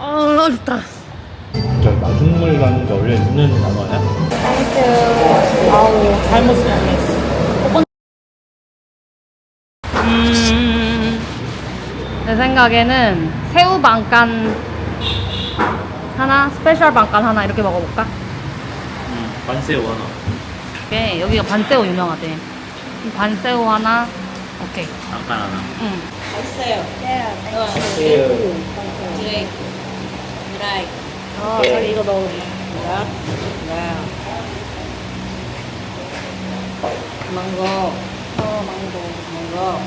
아 좋다. 저 마중물이라는 게 원래 있는 단어야? 땡큐. 아우 잘못 쓰네. 음, 내 생각에는 새우 반간 하나, 스페셜 반간 하나 이렇게 먹어볼까? 응. 반새우 하나. 오케이 여기가 반새우 유명하대. 반새우 하나. 오케이. 잠깐 하나. 응. 맛있어요. 새우. 드링. 드라이. 어, 저기 이거 넣으리. 네. 망고. 어, 망고. 망고.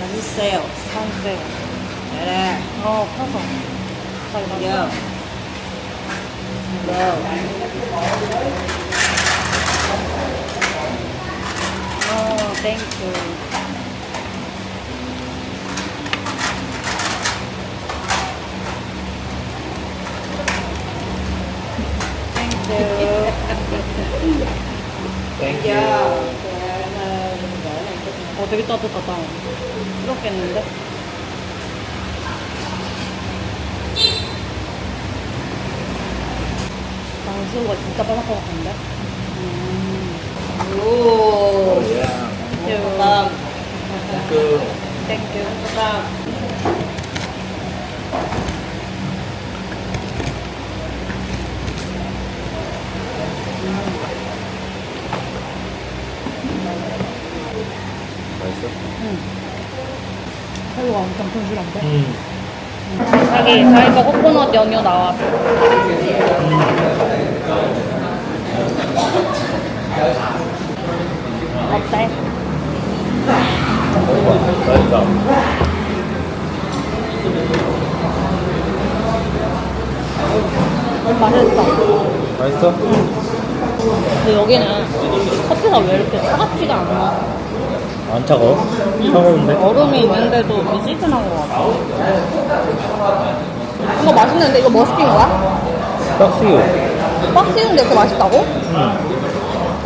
맛있어요. 반새우. 네. 어, 커서. 잘 먹어. 요. 어, 땡큐. 땡큐. 땡큐. 어, 되게 따뜻하다. 이렇 맛있어? 새우가 엄청 튼실한데? 응. 자기, 자기 거 코코넛 연유 나왔어. 어때? 맛있다. 맛있어. 맛있어? 근데 여기는 커피가 왜 이렇게 차갑지가 않아? 안 차가워? 차가운데? 얼음이 있는데도 미지근한 것 같아. 이거 맛있는데 이거 뭐 시킨 거야? 딱새우. 빡시는데 이렇게 맛있다고? 응.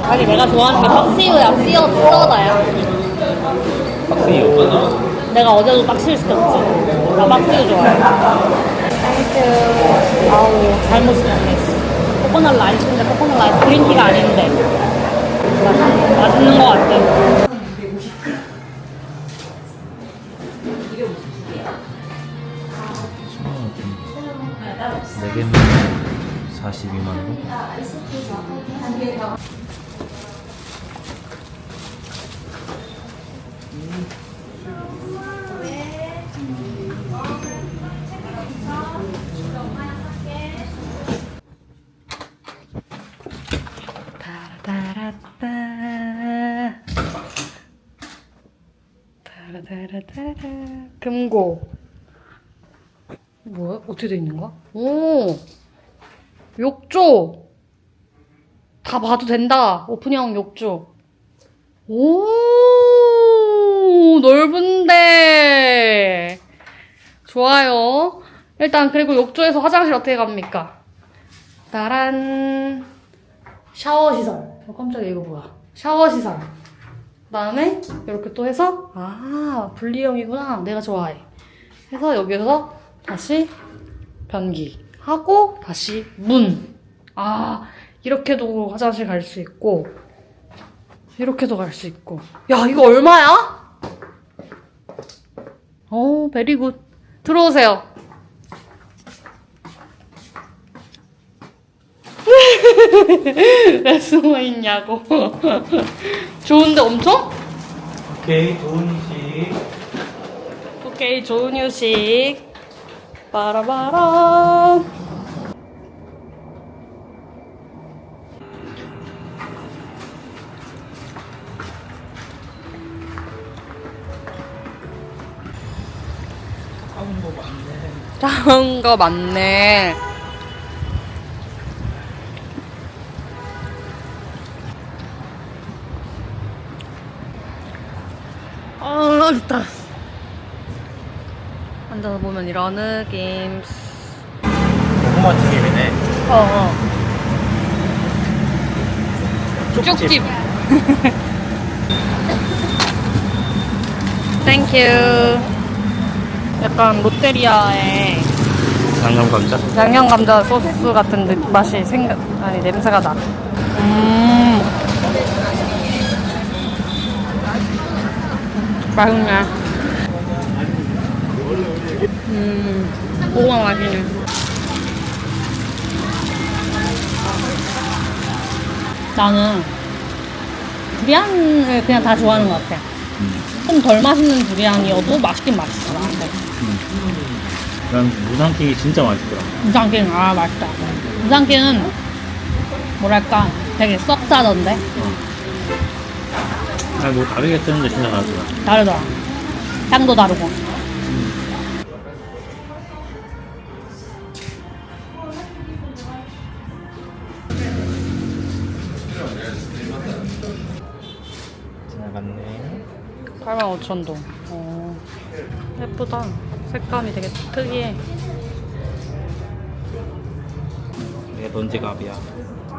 아니 내가 좋아하는 게 빡시우야, 씨어 쓰러다야. 딱새우. 내가 어제도 빡시우 시켰지. 나 빡시우 좋아해. 땡큐. 아우 잘못 시켰네. 코코넛 라이스인데 코코넛 라이스 그린티가 아닌 따라따라따. 따라따라따라. 금고. 뭐야? 어떻게 돼 있는 거야? 오! 욕조! 다 봐도 된다. 오픈형 욕조. 오! 넓은데! 좋아요. 일단, 그리고 욕조에서 화장실 어떻게 갑니까? 따란. 샤워 시설. 어, 깜짝이야, 이거 뭐야. 샤워 시설. 그 다음에, 이렇게 또 해서, 아, 분리형이구나. 내가 좋아해. 해서 여기서 다시 변기. 하고, 다시 문. 아, 이렇게도 화장실 갈 수 있고, 이렇게도 갈 수 있고. 야, 이거 얼마야? 어, 베리굿. 들어오세요. 왜 숨어 있냐고. 좋은데 엄청? 오케이, 좋은 식. 오케이, 좋은 휴식. 빠라바라. 작은 거 많네. 아, 좋다. 앉아서 보면 이런 느낌. 고구마 튀김이네. 어, 어. 쭉집. 땡큐. 약간 롯데리아의 양념 감자? 양념 감자 소스 같은 느- 맛이 생각 아니 냄새가 나. 음. 맛있네. 음. 고구마 맛이네. 나는 두리안을 그냥 다 좋아하는 것 같아. 좀 덜 맛있는 두리안이어도 맛있긴 맛있어. 나한테. 난 무상튀기 진짜 맛있더라. 우상깨는 아 맛있다. 우상깨는 뭐랄까 되게 썩 짜던데 아니 뭐 다르게 쓰는데 진짜 다르더라. 다르더라. 향도 다르고. 지나갔네. 85,000동. 어, 예쁘다. 색감이 되게 특이해. 이게 던지갑이야.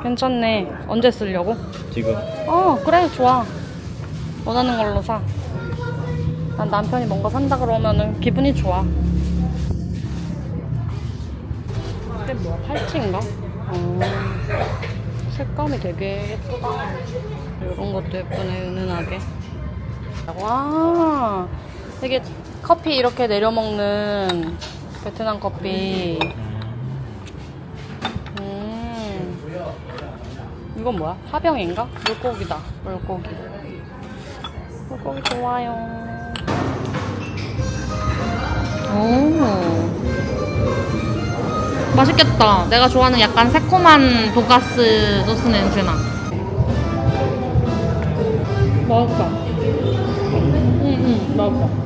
괜찮네. 언제 쓰려고? 지금 어, 그래, 좋아. 원하는 걸로 사. 난 남편이 뭔가 산다 그러면은 기분이 좋아. 이게 뭐야, 팔찌인가? 어, 색감이 되게 예쁘다. 이런 것도 예쁘네, 은은하게. 와, 되게 커피 이렇게 내려 먹는 베트남 커피. 음. 이건 뭐야? 화병인가? 물고기다. 물고기. 물고기 좋아요. 오. 맛있겠다. 내가 좋아하는 약간 새콤한 돈가스 소스 냄새나. 맛있다. 응, 응, 맛있다.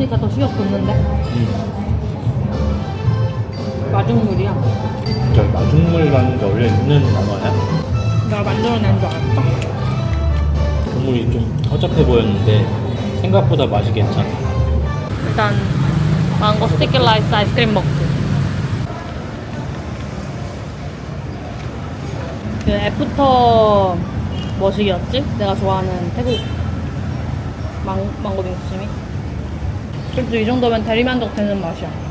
먹으니까 더 수역 돋는데? 음. 마중물이야. 저 마중물이라는 게 원래 있는 단어야? 내가 만들어낸 줄 알았어. 국물이 좀 허접해 보였는데 생각보다 맛이 괜찮아. 일단 망고 스티키 라이스 아이스크림 먹고 그 애프터 머시기였지? 내가 좋아하는 태국 망, 망고 빙수미 그래도 이 정도면 대리만족 되는 맛이야